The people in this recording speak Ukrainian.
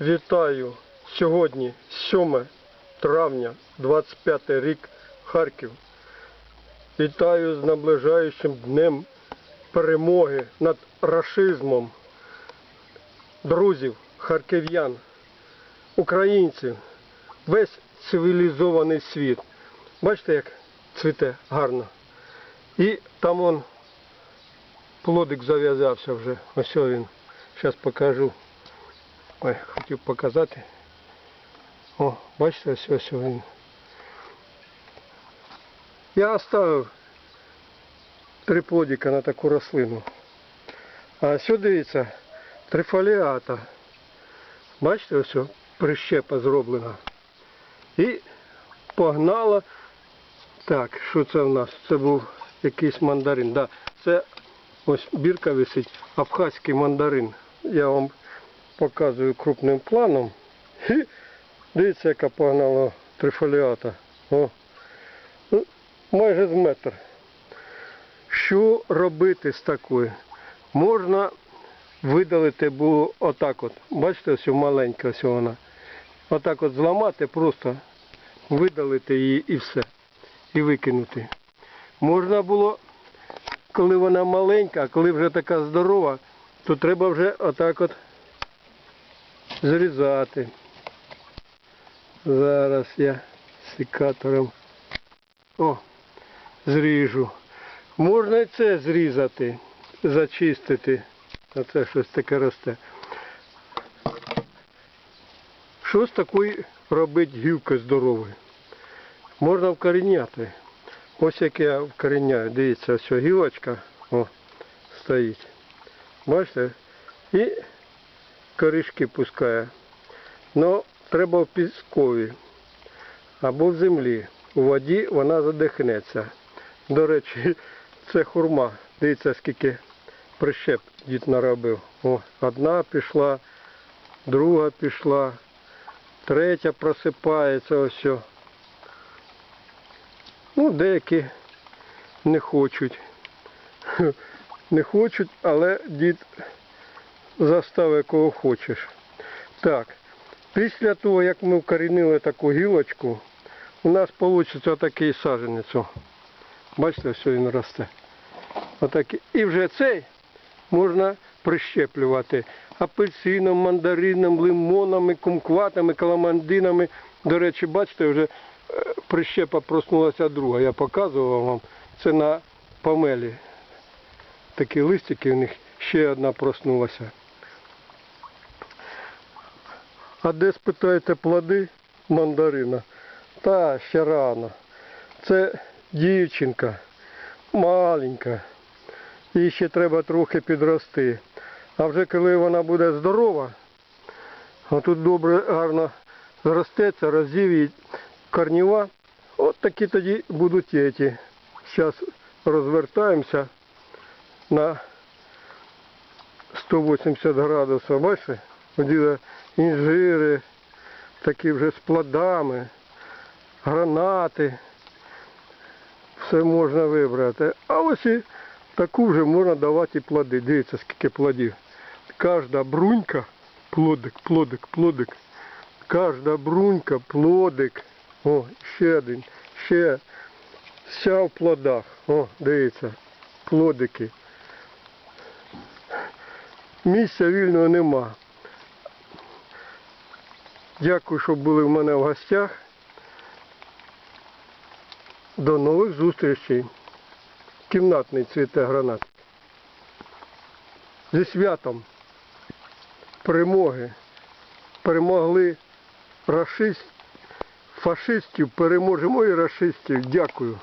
Вітаю! Сьогодні 7 травня, 25 рік, Харків. Вітаю з наближаючим днем перемоги над рашизмом. Друзів, харків'ян, українців, весь цивілізований світ. Бачите, як цвіте гарно. І там он плодик зав'язався вже. Ось він. Зараз покажу. Ой, хотів показати. О, бачите, ось ось він. Я оставив три плодика на таку рослину. А сюди дивіться, трифоліата. Бачите, ось прищепа зроблена. І погнала. Так, що це в нас? Це був якийсь мандарин. Да, це ось бірка висить, абхазький мандарин. Я вам показую крупним планом. І дивіться, яка погнала трифоліата. О. Ну, майже з метр. Що робити з такою? Можна видалити було отак от. Бачите, ось маленька ось вона. Отак от зламати, просто видалити її і все. І викинути. Можна було, коли вона маленька, коли вже така здорова, то треба вже отак от зрізати. Зараз я секатором о, зріжу. Можна і це зрізати, зачистити. Оце щось таке росте. Що з такої робить гілки здорової? Можна вкоріняти. Ось як я вкоріняю. Дивіться, ось гілочка о, стоїть. Бачите? І корішки пускає. Ну, треба в піскові або в землі. У воді вона задихнеться. До речі, це хурма. Дивіться, скільки прищеп дід наробив. О, одна пішла, друга пішла, третя просипається ось. Ну, деякі не хочуть. Не хочуть, але дід заставив кого хочеш. Так, після того, як ми вкорінили таку гілочку, у нас вийде отакий саджанець. О. Бачите, все він росте. Отакий. І вже цей можна прищеплювати апельсином, мандарином, лимонами, кумкватами, каламандинами. До речі, бачите, вже е, прищепа проснулася друга. Я показував вам. Це на помелі. Такі листики у них ще одна проснулася. А де спитаєте плоди мандарина? Та ще рано. Це дівчинка маленька. Їй ще треба трохи підрости. А вже коли вона буде здорова, отут добре гарно зростеться, роззів'є корніва, от такі тоді будуть еті. Зараз розвертаємося на 180 градусів. Бачите? Оділи інжири, такі вже з плодами, гранати. Все можна вибрати. А ось і таку вже можна давати і плоди. Дивіться, скільки плодів. Кожна брунька, плодик, плодик, плодик. Кожна брунька, плодик. О, ще один, ще. Вся в плодах. О, дивіться, плодики. Місця вільного нема. Дякую, що були в мене в гостях. До нових зустрічей. Кімнатний цвіте гранат. Зі святом перемоги. Перемогли рашист, фашистів, переможемо і рашистів. Дякую.